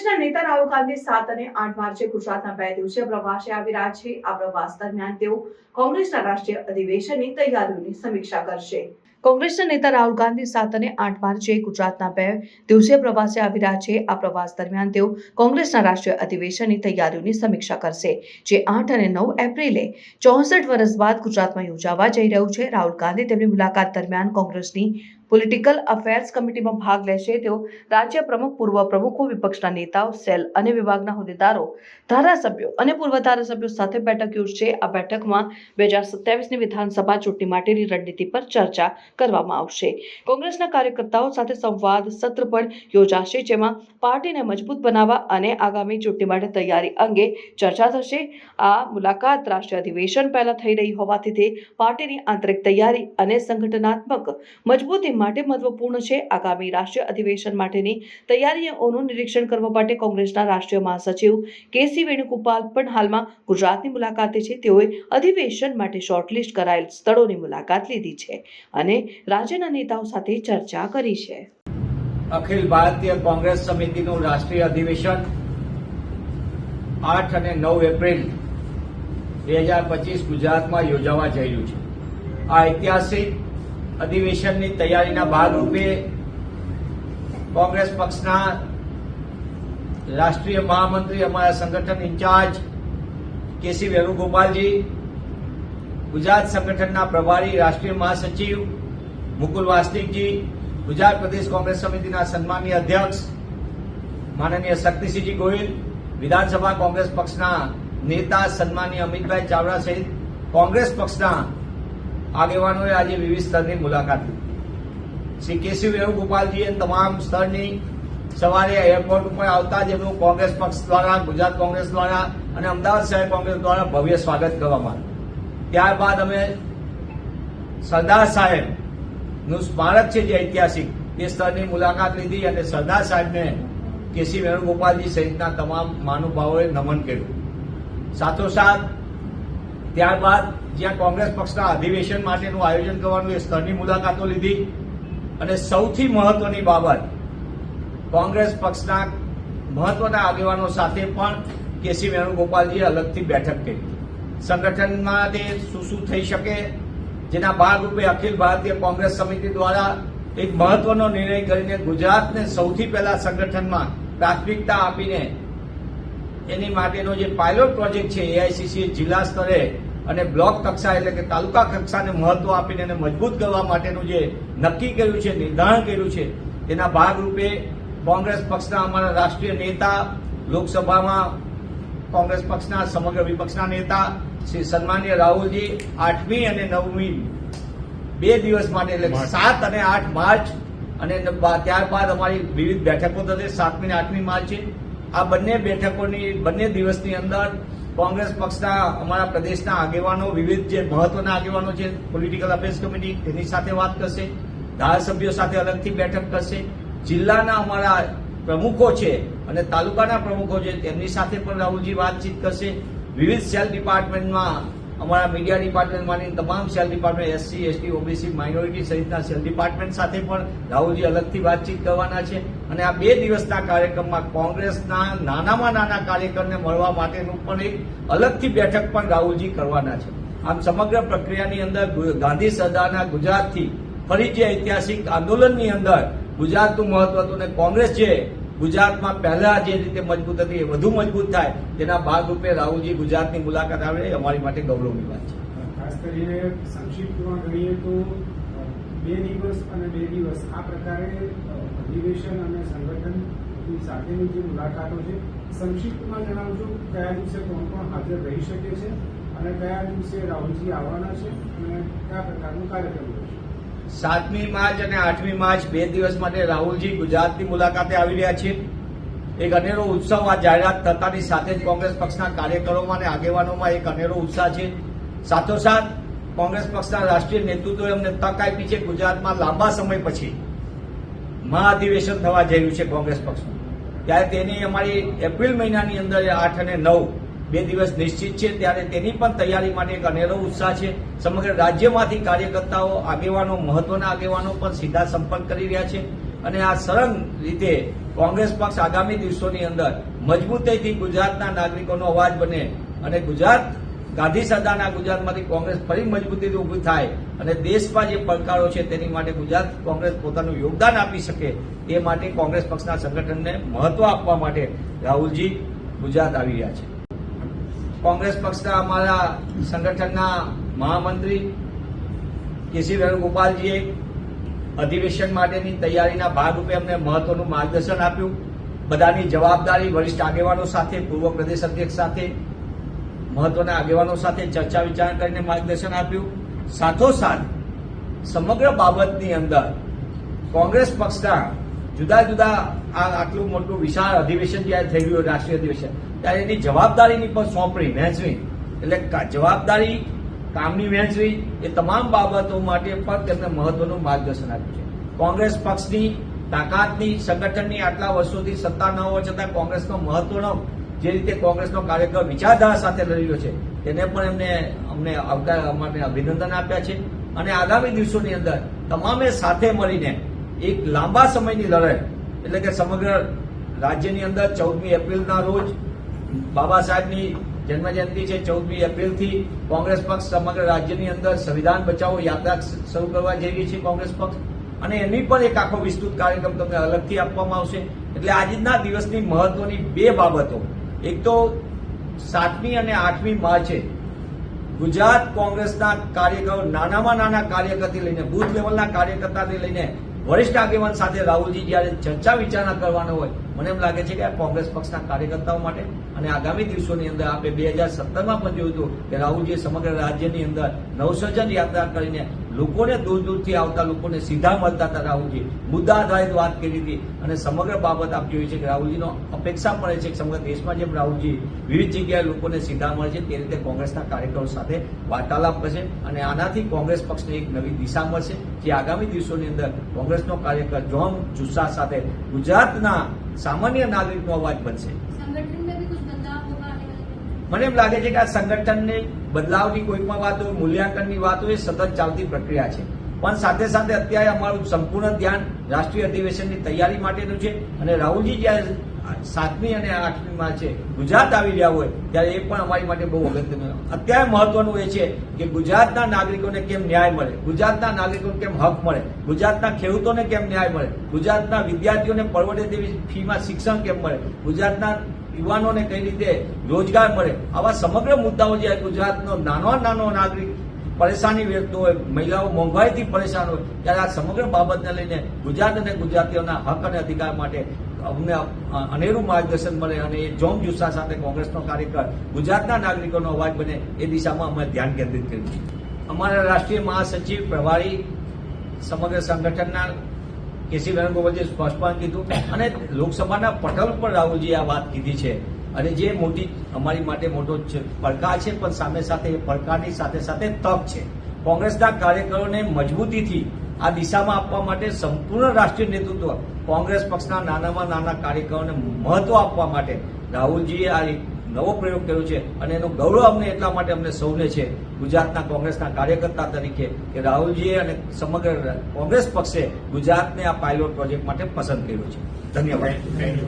કોંગ્રેસના નેતા રાહુલ ગાંધી સાત અને આઠ માર્ચે ગુજરાતના બે દિવસીય પ્રવાસે આવી રહ્યા છે. આ પ્રવાસ દરમિયાન તેઓ કોંગ્રેસના રાષ્ટ્રીય અધિવેશનની તૈયારીઓની સમીક્ષા કરશે. કોંગ્રેસના નેતા રાહુલ ગાંધી સાત અને આઠ માર્ચે ગુજરાતના બે દિવસીય પ્રવાસે આવી રહ્યા છે. આ પ્રવાસ દરમિયાન તેઓ કોંગ્રેસના રાષ્ટ્રીય અધિવેશનની તૈયારીઓની સમીક્ષા કરશે, જે આઠ અને નવ એપ્રિલે ચોસઠ વર્ષ બાદ ગુજરાતમાં યોજાવા જઈ રહ્યું છે. રાહુલ ગાંધી તેમની મુલાકાત દરમિયાન કોંગ્રેસની પોલિટિકલ અફેર્સ કમિટીમાં ભાગ લેશે તેઓ રાજ્ય પ્રમુખ, પૂર્વ પ્રમુખો, વિપક્ષના નેતાઓ, સેલ અને વિભાગના હોદ્દેદારો, ધારાસભ્યો અને પૂર્વ ધારાસભ્યો સાથે બેઠક યોજશે. આ બેઠકમાં બે હજાર સત્યાવીસની વિધાનસભા ચૂંટણી માટેની રણનીતિ પર ચર્ચા કરવામાં આવશે. કોંગ્રેસના કાર્યકર્તાઓ સાથે સંવાદ સત્ર પણ યોજાશે, જેમાં પાર્ટીને મજબૂત બનાવવા અને આગામી ચૂંટણી માટે તૈયારી અંગે ચર્ચા થશે. આ મુલાકાત રાષ્ટ્રીય અધિવેશન પહેલા થઈ રહી હોવાથી તે પાર્ટીની આંતરિક તૈયારી અને સંગઠનાત્મક મજબૂતી માટે મહત્વપૂર્ણ છે. આગામી રાષ્ટ્રીય અધિવેશન માટેની તૈયારીઓનું નિરીક્ષણ કરવા માટે કોંગ્રેસના રાષ્ટ્રીય મહાસચિવ કેસી વેણુગોપાલ પણ હાલમાં ગુજરાતની મુલાકાતે છે. તેઓએ અધિવેશન માટે શોર્ટલિસ્ટ કરાયેલ સ્થળોની મુલાકાત લીધી છે અને રાજ્યના નેતાઓ સાથે ચર્ચા કરી છે. અખિલ ભારતીય કોંગ્રેસ સમિતિનું રાષ્ટ્રીય અધિવેશન આઠ અને નવ એપ્રિલ બે હજાર પચીસ ગુજરાતમાં યોજાવા જઈ રહ્યું છે. આ ઐતિહાસિક અધિવેશનની તૈયારીના ભાગરૂપે કોંગ્રેસ પક્ષના રાષ્ટ્રીય મહામંત્રી, અમારા સંગઠન ઇન્ચાર્જ કેસી વેણુગોપાલજી, ગુજરાત સંગઠનના પ્રભારી, રાષ્ટ્રીય મહાસચિવ મુકુલ વાસનિકજી, ગુજરાત પ્રદેશ કોંગ્રેસ સમિતિના સન્માનીય અધ્યક્ષ માનનીય શક્તિસિંહજી ગોહિલ, વિધાનસભા કોંગ્રેસ પક્ષના નેતા સન્માનીય અમિતભાઈ ચાવડા સહિત કોંગ્રેસ પક્ષના આગેવાનોએ આજે વિવિધ સ્તરની મુલાકાત લીધી. શ્રી કેસી વેણુગોપાલજીએ તમામ સ્તરની સવારે એરપોર્ટ ઉપર આવતા જ એમનું કોંગ્રેસ પક્ષ દ્વારા, ગુજરાત કોંગ્રેસ દ્વારા અને અમદાવાદ શહેર કોંગ્રેસ દ્વારા ભવ્ય સ્વાગત કરવામાં આવ્યું. ત્યારબાદ અમે સરદાર સાહેબનું સ્મારક છે જે ઐતિહાસિક તે સ્થળની મુલાકાત લીધી અને સરદાર સાહેબને કેસી વેણુગોપાલજી સહિતના તમામ મહાનુભાવોએ નમન કર્યું. સાથોસાથ ત્યારબાદ જ્યાં કોંગ્રેસ પક્ષના અધિવેશન માટેનું આયોજન કરવાનું એ સ્થળની મુલાકાતો લીધી. અને સૌથી મહત્વની બાબત, કોંગ્રેસ પક્ષના મહત્વના આગેવાનો સાથે પણ કેસી વેણુગોપાલજીએ અલગથી બેઠક કરી. સંગઠનમાં તે શું શું થઈ શકે, જેના ભાગરૂપે અખિલ ભારતીય કોંગ્રેસ સમિતિ દ્વારા એક મહત્વનો નિર્ણય કરીને ગુજરાતને સૌથી પહેલા સંગઠનમાં પ્રાથમિકતા આપીને એની માટેનો જે પાયલોટ પ્રોજેક્ટ છે એઆઈસીસી જિલ્લા સ્તરે અને બ્લોક કક્ષા એટલે કે તાલુકા કક્ષાને મહત્વ આપીને એને મજબૂત કરવા માટેનું જે નક્કી કર્યું છે નિર્ધારણ કર્યું છે તેના ભાગરૂપે કોંગ્રેસ પક્ષના અમારા રાષ્ટ્રીય નેતા લોકસભામાં કોંગ્રેસ પક્ષના સમગ્ર વિપક્ષના નેતા શ્રી સન્માન્ય રાહુલજી આઠમી અને નવમી બે દિવસ માટે એટલે સાત અને આઠ માર્ચ અને ત્યારબાદ અમારી વિવિધ બેઠકો થશે સાતમી અને આઠમી માર્ચે. આ બંને બેઠકોની, બંને દિવસની અંદર કોંગ્રેસ પક્ષના અમારા પ્રદેશના આગેવાનો, વિવિધ જે મહત્વના આગેવાનો છે પોલિટિકલ અફેર્સ કમિટી તેની સાથે વાત કરશે, ધારાસભ્યો સાથે અલગથી બેઠક કરશે. જિલ્લાના અમારા પ્રમુખો છે અને તાલુકાના પ્રમુખો છે, તેમની સાથે પણ રાહુલજી વાતચીત કરશે. વિવિધ સેલ ડિપાર્ટમેન્ટમાં, અમારા મીડિયા ડિપાર્ટમેન્ટમાંની તમામ cell department, SC, ST, OBC, minority સહિતના સેલ ડિપાર્ટમેન્ટ સાથે પણ રાહુલજી અલગથી વાતચીત કરવાના છે. અને આ બે દિવસના કાર્યક્રમમાં કોંગ્રેસના નાનામાં નાના કાર્યકરને મળવા માટેનું પણ એક અલગથી બેઠક પણ રાહુલજી કરવાના છે. આમ સમગ્ર પ્રક્રિયાની અંદર ગાંધી સરદારના ગુજરાતથી ફરી જે ઐતિહાસિક આંદોલનની અંદર ગુજરાતનું મહત્વ હતું અને કોંગ્રેસ જે ગુજરાતમાં પહેલા જે રીતે મજબૂત હતી એ વધુ મજબૂત થાય, તેના ભાગરૂપે રાહુલજી ગુજરાતની મુલાકાત આવે અમારી માટે ગૌરવની વાત છે. ખાસ કરીને સંક્ષિપ્તમાં ગણીએ તો બે દિવસ અને બે દિવસ આ પ્રકારે અધિવેશન અને સંગઠનની સાથેની જે મુલાકાતો છે, સંક્ષિપ્તમાં જણાવજો કયા દિવસે કોણ કોણ હાજર રહી શકે છે અને કયા દિવસે રાહુલજી આવવાના છે અને કયા પ્રકારનું કાર્યક્રમ રહેશે સાતમી માર્ચ અને આઠમી માર્ચ બે દિવસ માટે રાહુલજી ગુજરાતની મુલાકાતે આવી રહ્યા છે. એક અનેરો ઉત્સવ આ જાહેરાત થતાની સાથે જ કોંગ્રેસ પક્ષના કાર્યકરોમાં અને આગેવાનોમાં એક અનેરો ઉત્સાહ છે. સાથોસાથ કોંગ્રેસ પક્ષના રાષ્ટ્રીય નેતૃત્વએ અમને તક આપી છે ગુજરાતમાં લાંબા સમય પછી. મહાધિવેશન થવા જઈ રહ્યું છે કોંગ્રેસ પક્ષનું. ત્યારે તેની અમારી એપ્રિલ મહિનાની અંદર આઠ અને નવ બે દિવસ નિશ્ચિત છે. ત્યારે તેની પણ તૈયારી માટે એક અનેરો ઉત્સાહ છે. સમગ્ર રાજ્યમાંથી કાર્યકર્તાઓ, આગેવાનો, મહત્વના આગેવાનો પણ સીધા સંપર્ક કરી રહ્યા છે. અને આ સરળ રીતે કોંગ્રેસ પક્ષ આગામી દિવસોની અંદર મજબૂતાઈથી ગુજરાતના નાગરિકોનો અવાજ બને અને ગુજરાત ગાંધી સરદારના ગુજરાતમાંથી કોંગ્રેસ ફરી મજબૂતીથી ઊભી થાય અને દેશમાં જે પડકારો છે તેની માટે ગુજરાત કોંગ્રેસ પોતાનું યોગદાન આપી શકે એ માટે કોંગ્રેસ પક્ષના સંગઠનને મહત્વ આપવા માટે રાહુલજી ગુજરાત આવી રહ્યા છે. કોંગ્રેસ પક્ષના અમારા સંગઠનના મહામંત્રી કેસી વેણુગોપાલજીએ અધિવેશન માટેની તૈયારીના ભાગરૂપે અમને મહત્વનું માર્ગદર્શન આપ્યું. બધાની જવાબદારી વરિષ્ઠ આગેવાનો સાથે, પૂર્વ પ્રદેશ અધ્યક્ષ સાથે મહત્વના આગેવાનો સાથે ચર્ચા વિચારણા કરીને માર્ગદર્શન આપ્યું. સાથોસાથ, સમગ્ર બાબતની અંદર કોંગ્રેસ પક્ષના જુદા જુદા આ આટલું મોટું વિશાળ અધિવેશન જ્યારે થઈ રહ્યું રાષ્ટ્રીય અધિવેશન, ત્યારે એની જવાબદારીની પણ સોંપણી વહેંચવી એટલે જવાબદારી, કામની વહેંચવી એ તમામ બાબતો માટે પણ તેમને મહત્વનું માર્ગદર્શન આપ્યું છે. કોંગ્રેસ પક્ષની તાકાતની, સંગઠનની આટલા વર્ષોથી સત્તા ન હોવા છતાં કોંગ્રેસનો મહત્વનો જે રીતે કોંગ્રેસનો કાર્યકર વિચારધારા સાથે લડી રહ્યો છે, તેને પણ એમને અમને આવકાર અમારે અભિનંદન આપ્યા છે. અને આગામી દિવસોની અંદર તમામે સાથે મળીને એક લાંબા સમયની લડાઈ, એટલે કે સમગ્ર રાજ્યની અંદર ચૌદમી એપ્રિલના રોજ બાબા સાહેબની જન્મજયંતિ છે, ચૌદમી એપ્રિલથી કોંગ્રેસ પક્ષ સમગ્ર રાજ્યની અંદર સંવિધાન બચાવો યાત્રા શરૂ કરવા જઈ રહી છે કોંગ્રેસ પક્ષ. અને એની પણ એક આખો વિસ્તૃત કાર્યક્રમ તમને અલગથી આપવામાં આવશે. એટલે આજના દિવસની મહત્વની બે બાબતો. એક તો સાતમી અને આઠમી માર્ચે ગુજરાત કોંગ્રેસના કાર્યકરો, નાનામાં નાના કાર્યકરથી લઈને, બૂથ લેવલના કાર્યકર્તાથી લઈને, વરિષ્ઠ આગેવાન સાથે રાહુલજી જ્યારે ચર્ચા વિચારણા કરવાનો હોય, મને એમ લાગે છે કે કોંગ્રેસ પક્ષના કાર્યકર્તાઓ માટે અને આગામી દિવસોની અંદર આપણે બે હજાર સત્તરમાં પણ જોયું હતું કે રાહુલજીએ સમગ્ર રાજ્યની અંદર નવસર્જન યાત્રા કરીને લોકોને દૂર દૂરથી આવતા લોકોને સીધા મળતા રાહુલજી. મુદ્દા આધારિત વાત કરી હતી અને સમગ્ર બાબત આપ જોઈ છે કે રાહુલજીનો અપેક્ષા પણ છે કે સમગ્ર દેશમાં જેમ રાહુલજી વિવિધ જગ્યાએ લોકોને સીધા મળે છે, તે રીતે કોંગ્રેસના કાર્યકરો સાથે વાર્તાલાપ કરશે અને આનાથી કોંગ્રેસ પક્ષને એક નવી દિશા મળશે, જે આગામી દિવસોની અંદર કોંગ્રેસનો કાર્યકર જોમ જુસ્સા સાથે ગુજરાતના સામાન્ય નાગરિકનો અવાજ બનશે. મને એમ લાગે છે કે આ સંગઠનને બદલાવની કોઈ પણ વાત હોય મૂલ્યાંકનની વાત હોય સતત ચાલતી પ્રક્રિયા છે. પણ સાથે સાથે અત્યારે અમારું સંપૂર્ણ ધ્યાન રાષ્ટ્રીય અધિવેશનની તૈયારી માટેનું છે અને રાહુલજી જ્યારે સાતમી અને આઠમીમાં છે, ગુજરાત આવી રહ્યા હોય ત્યારે એ પણ અમારી માટે બહુ અગત્યનું અત્યારે મહત્વનું એ છે કે ગુજરાતના નાગરિકોને કેમ ન્યાય મળે? ગુજરાતના નાગરિકોને કેમ હક મળે? ગુજરાતના ખેડૂતોને કેમ ન્યાય મળે? ગુજરાતના વિદ્યાર્થીઓને પરવડે તેવી ફીમાં શિક્ષણ કેમ મળે? ગુજરાતના યુવાનોને કઈ રીતે રોજગાર મળે? આવા સમગ્ર મુદ્દાઓ જે ગુજરાતનો નાનો નાનો નાગરિક પરેશાની વેઠતો હોય, મહિલાઓ મોંઘવાઈથી પરેશાન હોય, ત્યારે આ સમગ્ર બાબતને લઈને ગુજરાત અને ગુજરાતીઓના હક અને અધિકાર માટે અમને અનેરું માર્ગદર્શન મળે અને એ જોમ જુસ્સા સાથે કોંગ્રેસનો કાર્યકર ગુજરાતના નાગરિકોનો અવાજ બને એ દિશામાં અમે ધ્યાન કેન્દ્રિત કર્યું અમારા રાષ્ટ્રીય મહાસચિવ પ્રભારી સમગ્ર સંગઠનના કેસી વેણુગોપાલજીએ સ્પષ્ટપણ કીધું અને લોકસભાના પટલ પર રાહુલજીએ આ વાત કીધી છે. અને જે મોટી, અમારી માટે મોટો પડકાર છે, પણ સામે સાથે એ પડકારની સાથે સાથે તક છે. કોંગ્રેસના કાર્યકરોને મજબૂતીથી આ દિશામાં આપવા માટે સંપૂર્ણ રાષ્ટ્રીય નેતૃત્વ કોંગ્રેસ પક્ષના નાનામાં નાના કાર્યકરોને મહત્વ આપવા માટે રાહુલજીએ આ નવો પ્રયોગ કર્યો છે અને એનું ગૌરવ અમને એટલા માટે અમને સૌને છે ગુજરાતના કોંગ્રેસના કાર્યકર્તા તરીકે કે રાહુલજીએ અને સમગ્ર કોંગ્રેસ પક્ષે ગુજરાતને આ પાયલોટ પ્રોજેક્ટ માટે પસંદ કર્યો છે. ધન્યવાદ.